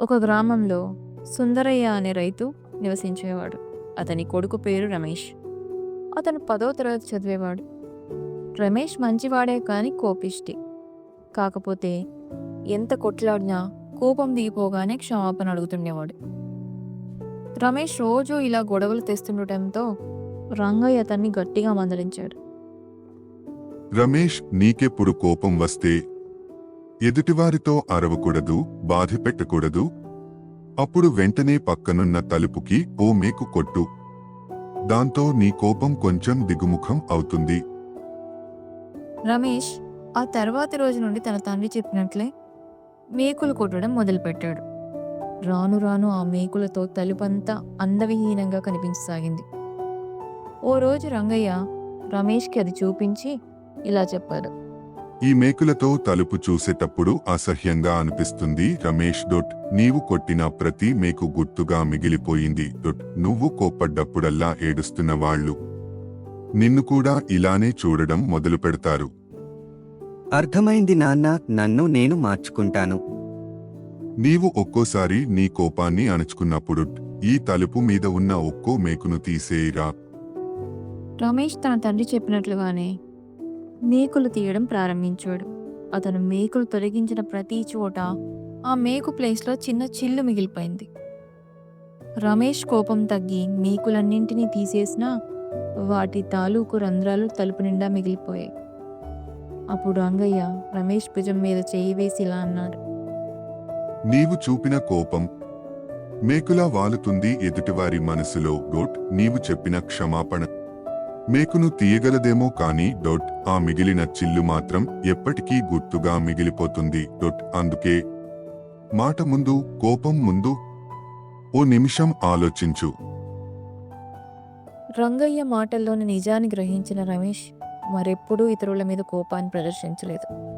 ఒక గ్రామంలో సుందరయ్య అనే రైతు నివసించేవాడు. అతని కొడుకు పేరు రమేష్. అతను పదో తరగతి చదివేవాడు. రమేష్ మంచివాడే కానీ కోపిష్టి. కాకపోతే ఎంత కొట్లాడినా కోపం దిగిపోగానే క్షమాపణ అడుగుతుండేవాడు. రమేష్ రోజు ఇలా గొడవలు తెస్తుండటంతో రంగయ్య అతన్ని గట్టిగా మందలించాడు. రమేష్ నీకెప్పుడు కోపం వస్తే ఎదుటివారితో అరవకూడదు బాధ పెట్టకూడదు అప్పుడు వెంటనే పక్కనున్న తలుపుకి ఓ మేకు కొట్టు. దాంతో నీ కోపం కొంచెం దిగుముఖం అవుతుంది. రమేష్ ఆ తర్వాతి రోజు నుండి తన తండ్రి చెప్పినట్లే మేకులు కొట్టడం మొదలుపెట్టాడు. రాను రాను ఆ మేకులతో తలుపంతా అందవిహీనంగా కనిపించసాగింది. ఓ రోజు రంగయ్య రమేష్కి అది చూపించి ఇలా చెప్పాడు. ఈ మేకులతో తలుపు చూసేటప్పుడు అసహ్యంగా అనిపిస్తుంది రమేష్ డొట్. నీవు కొట్టిన ప్రతి మేకు గుర్తుగా మిగిలిపోయింది డొట్. నువ్వు కోప్పడ్డప్పుడల్లా ఏడుస్తున్న వాళ్ళు. నిన్ను కూడా ఇలానే చూడడం మొదలు పెడతారు. అర్థమైంది నాన్న నన్ను నేను మార్చుకుంటాను. నీవు ఒక్కోసారి నీ కోపాన్ని అణుచుకున్నప్పుడు ఈ తలుపు మీద ఉన్న ఒక్కో మేకును తీసేయిరా రమేష్ తన తండ్రి చెప్పినట్లుగానే మేకులు తీయడం ప్రారంభించాడు. అతను మేకులు తొలగించిన ప్రతి చోట ఆ మేకు ప్లేస్లో చిన్న చిల్లు మిగిలిపోయింది. రమేష్ కోపం తగ్గి మేకులన్నింటినీ తీసేసినా వాటి తాలూకు రంధ్రాలు తలుపు నిండా మిగిలిపోయాయి. అప్పుడు రంగయ్య రమేష్ భుజం మీద చేయి వేసి ఇలా అన్నాడు. నీవు చూపిన కోపం మేకులా వాలుతుంది ఎదుటివారి మనసులో గోట్ నీవు చెప్పిన క్షమాపణ. మేకును తీయగలదేమో కానీ డొట్ ఆ మిగిలిన చిల్లు మాత్రం ఎప్పటికీ గుర్తుగా మిగిలిపోతుంది డొట్. అందుకే మాట ముందు కోపం ముందు. ఓ నిమిషం ఆలోచించు. రంగయ్య మాటల్లోని నిజాన్ని గ్రహించిన రమేష్ మరెప్పుడూ ఇతరుల మీద కోపాన్ని ప్రదర్శించలేదు.